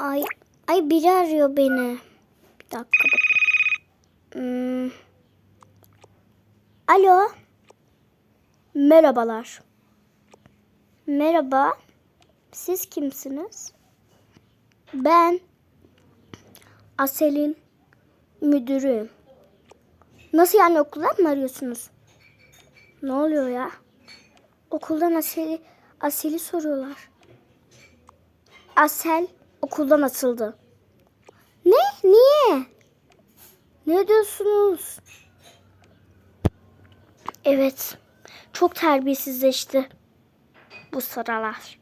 Ay, ay biri arıyor beni. Bir dakika. Hmm. Alo. Merhabalar. Merhaba. Siz kimsiniz? Ben Asel'in müdürüyüm. Nasıl yani okuldan mı arıyorsunuz? Ne oluyor ya? Okuldan Asel'i Asel'i soruyorlar. Asel okuldan atıldı. Ne? Niye? Ne diyorsunuz? Evet. Çok terbiyesizleşti bu sıralar.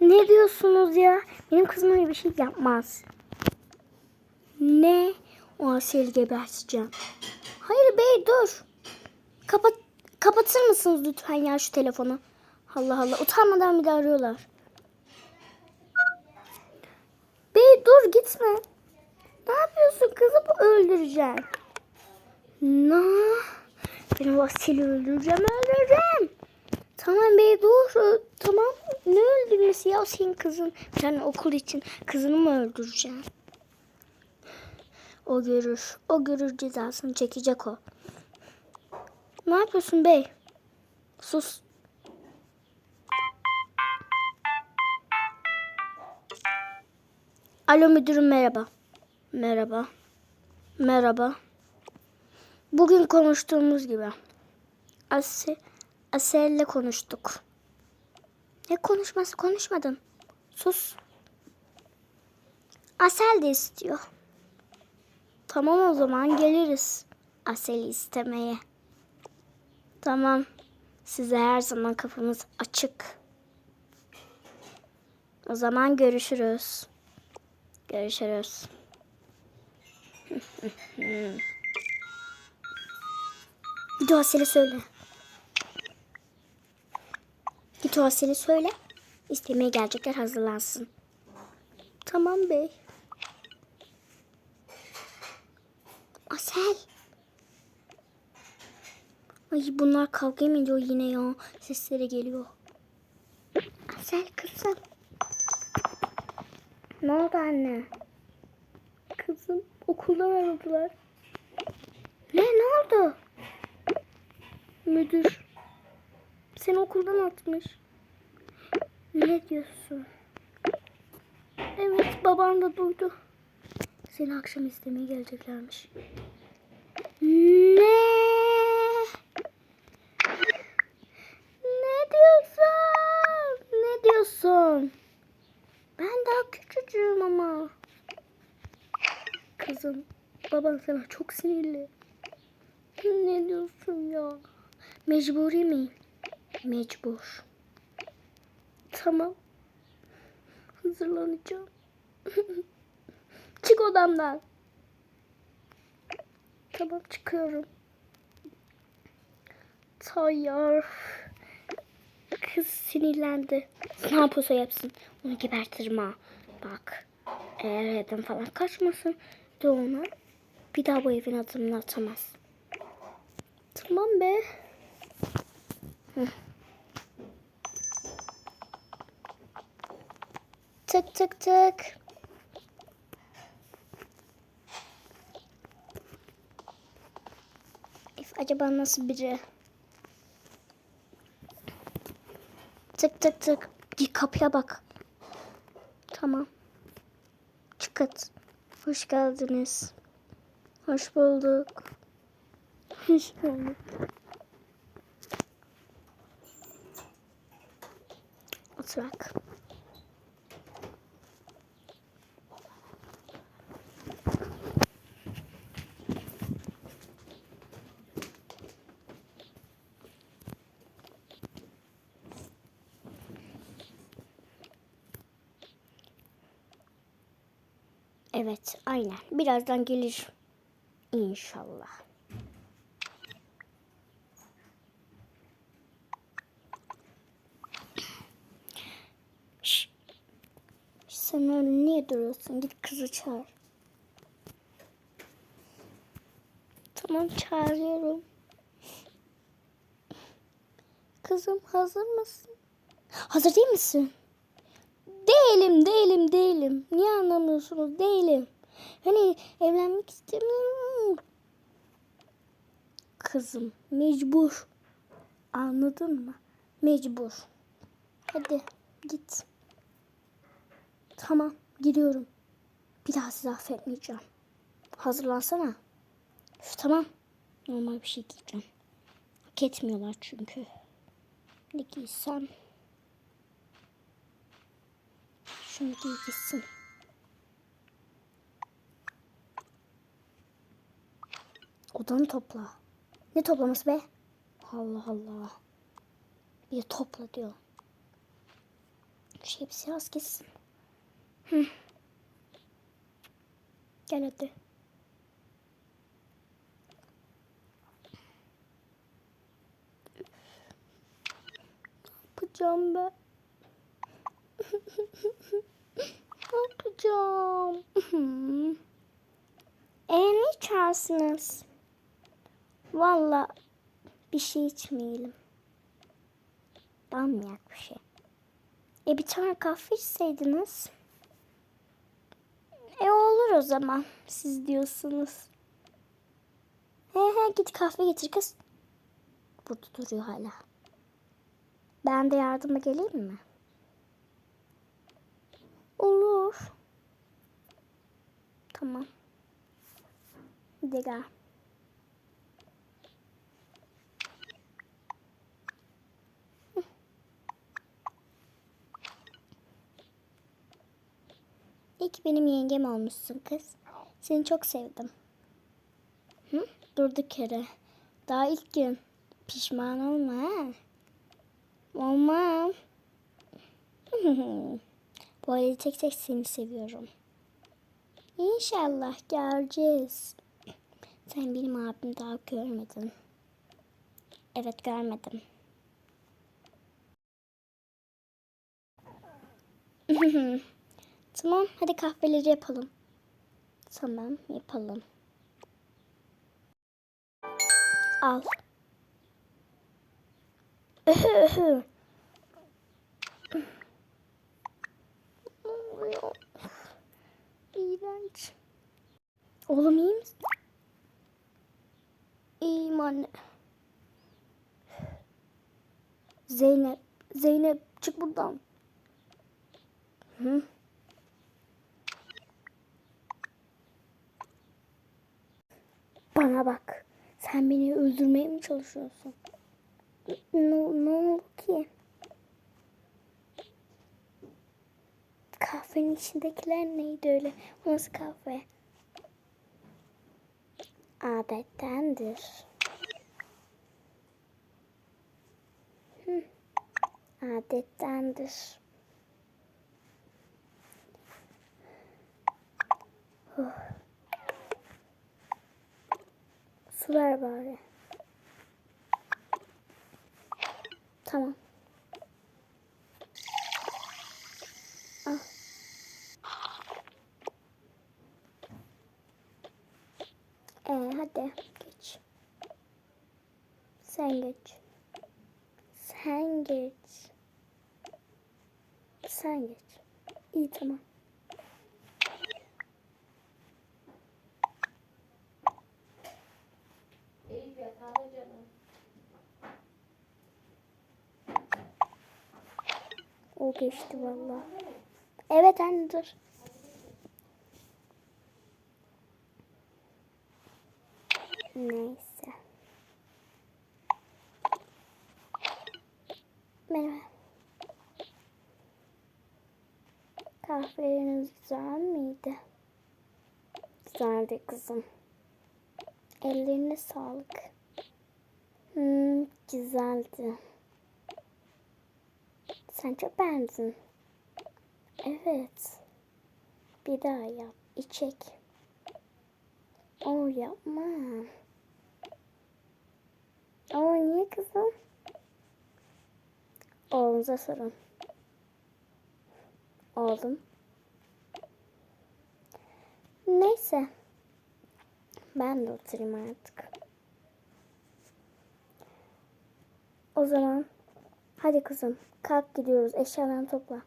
Ne diyorsunuz ya? Benim kızım öyle bir şey yapmaz. Ne? O Asel'i geberteceğim. Hayır bey dur. Kapat kapatır mısınız lütfen ya şu telefonu? Allah Allah utanmadan bir de arıyorlar. Bey dur gitme. Ne yapıyorsun kızı öldüreceğim. Ne? Ben o Asel'i öldüreceğim öldüreceğim. Tamam bey dur. Tamam ne öldürmesi ya senin kızın. Bir okul için kızını mı öldüreceğim? O görür. O görür cezasını çekecek o. Ne yapıyorsun bey? Sus. Alo müdürüm merhaba. Merhaba. Merhaba. Bugün konuştuğumuz gibi. Ase, Asel'le konuştuk. Ne konuşması konuşmadım. Sus. Asel de istiyor. Tamam o zaman geliriz. Asel'i istemeye. Tamam. Size her zaman kapımız açık. O zaman görüşürüz. Görüşürüz. Git o Asel'e söyle. Git o Asel'e söyle. İstemeye gelecekler hazırlansın. Tamam bey. Asel. Ay bunlar kavga mı ediyor yine ya? Sesleri geliyor. Asel kızım. Ne oldu anne? Kızım okuldan aradılar. Ne ne oldu? Müdür. Seni okuldan atmış. Ne diyorsun? Evet babam da duydu. Seni akşam istemeye geleceklermiş. Ne diyorsun? Ne diyorsun? Ben daha küçücüğüm ama. Kızım, baban sana çok sinirli. Ne diyorsun ya? Mecburi miyim? Mecbur. Tamam. Hazırlanacağım. Çık odamdan. Tamam çıkıyorum. Tayyar. Kız sinirlendi. Ne yapıyorsa yapsın. Onu gebertirim ha. Bak. Eğer evden falan kaçmasın de ona bir daha bu evin adımını atamaz. Tamam be. Tık tık tık. If acaba nasıl biri? Tık tık tık. Git kapıya bak. Tamam. Çıkıt. Hoş geldiniz. Hoş bulduk. Hoş bulduk. Oturak. Evet, aynen. Birazdan gelir. İnşallah. Şş. Sen öyle niye duruyorsun? Git kızı çağır. Tamam çağırıyorum. Kızım hazır mısın? Hazır değil misin? Değilim, değilim, değilim. Niye anlamıyorsunuz? Değilim. Hani evlenmek istemiyorum. Kızım mecbur. Anladın mı? Mecbur. Hadi git. Tamam gidiyorum. Bir daha sizi affetmeyeceğim. Hazırlansana. Üf, tamam. Normal bir şey giyeceğim. Hak etmiyorlar çünkü. Ne giysem? Şunu giy gitsin. Odanı topla. Ne toplaması be? Allah Allah. Bir topla diyor. Şu hepsi az gitsin. Hı. Gel hadi. Yapacağım ben? ne yapacağım? e ne içersiniz? Valla bir şey içmeyelim. Damlayak bir şey. E bir tane kahve içseydiniz. E olur o zaman. Siz diyorsunuz. He he git kahve getir kız. Burada duruyor hala. Ben de yardıma geleyim mi? Olur. Tamam. Hadi gel. İyi ki benim yengem olmuşsun kız. Seni çok sevdim. Hı? Durduk yere. Daha ilk gün. Pişman olma. Olmam. Böyle tek tek seni seviyorum. İnşallah göreceğiz. Sen benim abimi daha görmedin. Evet görmedim. tamam hadi kahveleri yapalım. Tamam yapalım. Al. İğrenç. Oğlum iyi misin? İyiyim anne. Zeynep, Zeynep çık buradan. Hı? Bana bak. Sen beni öldürmeye mi çalışıyorsun? Ne, ne oldu ki? Kahvenin içindekiler neydi öyle? O nasıl kahve? Adettendir. Hı. Adettendir. Oh. Su ver bari. Tamam. Al. Ee, hadi geç. Sen geç. Sen geç. Sen geç. İyi tamam. Eyüp yatağına canım. Geçti valla. Evet anne dur. Neyse. Merhaba. Kahveleriniz güzel miydi? Güzeldi kızım. Ellerine sağlık. Hmm, güzeldi. Sen çok beğendin. Evet. Bir daha yap. İçek. O yapma. O niye kızım? Oğlunuza sorun. Oğlum. Neyse. Ben de oturayım artık. O zaman Hadi kızım kalk gidiyoruz eşyalarını topla.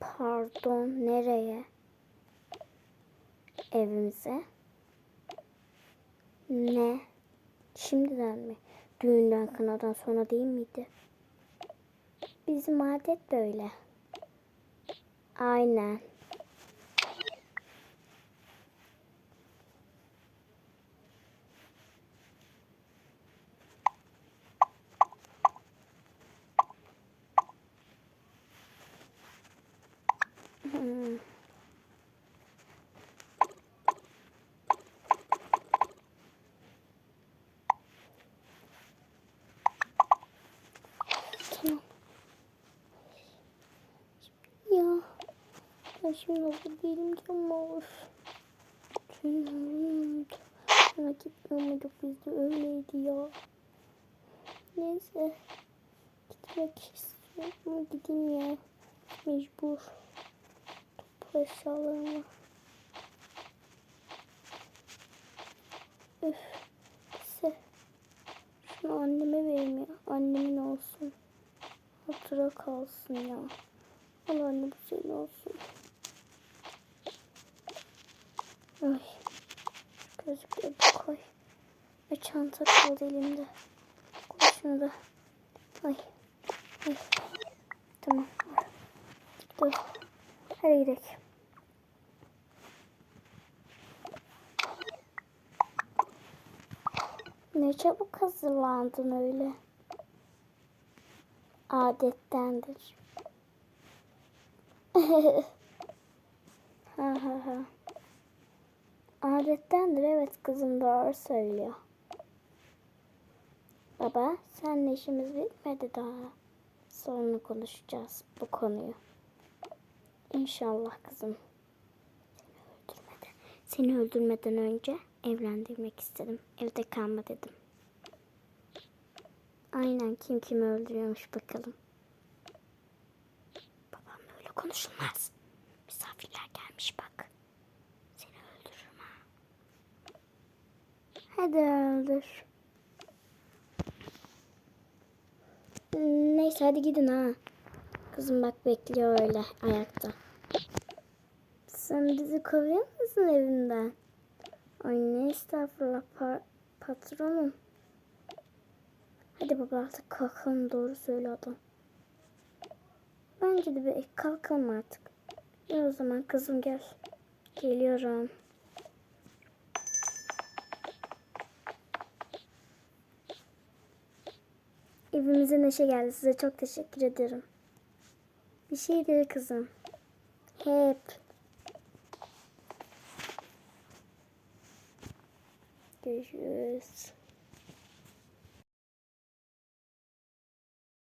Pardon nereye? Evimize. Ne? Şimdiden mi? Düğünden kınadan sonra değil miydi? Bizim adet böyle. Aynen. Hmm. Tamam. Ya ben şimdi hazır değilim ki ama. Tüylerim Sana gitmemedik biz de öyleydi ya. Neyse. Gitmek istiyorum gideyim ya. Mecbur. Topla eşyalarımı. Üf. Neyse. Şunu anneme vereyim ya. Annemin olsun. Hatıra kalsın ya. Al anne bu senin olsun. Ay. Gözlükleri koy. Ve çanta kaldı elimde. Koy şunu da. Ay. Ay. Tamam. Dur. Hadi gidelim. Ne çabuk hazırlandın öyle. Adettendir. ha ha ha. Adettendir evet kızım doğru söylüyor. Baba senle işimiz bitmedi daha. Sonra konuşacağız bu konuyu. İnşallah kızım. Seni öldürmeden, seni öldürmeden önce evlendirmek istedim. Evde kalma dedim. Aynen kim kimi öldürüyormuş bakalım. Babam öyle konuşulmaz. Misafirler gelmiş bak. Seni öldürürüm ha. Hadi öldür. Neyse hadi gidin ha. Kızım bak bekliyor öyle ayakta. Sen bizi kovuyor musun evinden? Ay ne estağfurullah pa- patronum. Hadi baba artık kalkalım doğru söyle adam. Bence de bir kalkalım artık. İyi o zaman kızım gel. Geliyorum. Evimize neşe geldi. Size çok teşekkür ederim. Bir şey değil kızım. Hep. Görüşürüz.